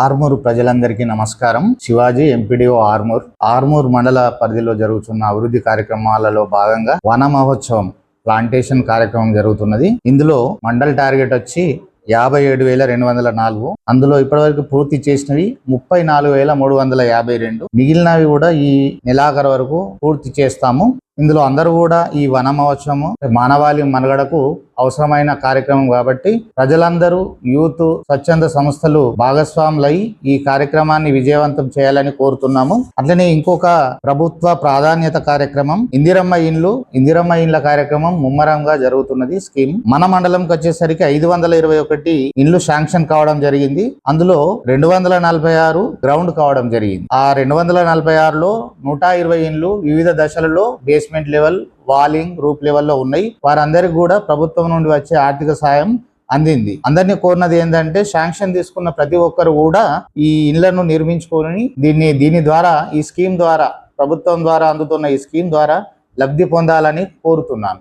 ఆర్మూర్ ప్రజలందరికీ నమస్కారం. శివాజీ ఎంపీడీఓ ఆర్మూర్. ఆర్మూర్ మండల పరిధిలో జరుగుతున్న అభివృద్ధి కార్యక్రమాలలో భాగంగా వన మహోత్సవం ప్లాంటేషన్ కార్యక్రమం జరుగుతున్నది. ఇందులో మండల్ టార్గెట్ వచ్చి యాభై ఏడు వేల రెండు వందల నాలుగు. అందులో ఇప్పటివరకు పూర్తి చేసినవి ముప్పై నాలుగు వేల మూడు వందల యాభై రెండు. మిగిలినవి కూడా ఈ నెలాఖరు వరకు పూర్తి చేస్తాము. ఇందులో అందరూ కూడా ఈ వన మహోత్సవము మానవాళి మనుగడకు అవసరమైన కార్యక్రమం కాబట్టి ప్రజలందరూ యూత్ స్వచ్ఛంద సంస్థలు భాగస్వాములై ఈ కార్యక్రమాన్ని విజయవంతం చేయాలని కోరుతున్నాము. అట్లనే ఇంకొక ప్రభుత్వ ప్రాధాన్యత కార్యక్రమం ఇందిరమ్మ ఇండ్లు ఇందిరమ్మ ఇండ్ల కార్యక్రమం ముమ్మరంగా జరుగుతున్నది. స్కీమ్ మన మండలంకి వచ్చేసరికి ఐదు వందల ఇరవై ఒకటి ఇండ్లు శాంక్షన్ కావడం జరిగింది. అందులో రెండు వందల నలభై ఆరు గ్రౌండ్ కావడం జరిగింది. ఆ రెండు వందల నలభై ఆరులో నూట ఇరవై ఇండ్లు వివిధ దశలలో బేస్మెంట్ లెవెల్ వాలింగ్ రూప్ లెవెల్లో ఉన్నాయి. వారందరికీ కూడా ప్రభుత్వం నుండి వచ్చే ఆర్థిక సాయం అందింది. అందరినీ కోరినది ఏంటంటే శాంక్షన్ తీసుకున్న ప్రతి ఒక్కరు కూడా ఈ ఇండ్లను నిర్మించుకొని దీన్ని దీని ద్వారా ఈ స్కీమ్ ద్వారా ప్రభుత్వం ద్వారా అందుతున్న ఈ స్కీమ్ ద్వారా లబ్ధి పొందాలని కోరుతున్నాను.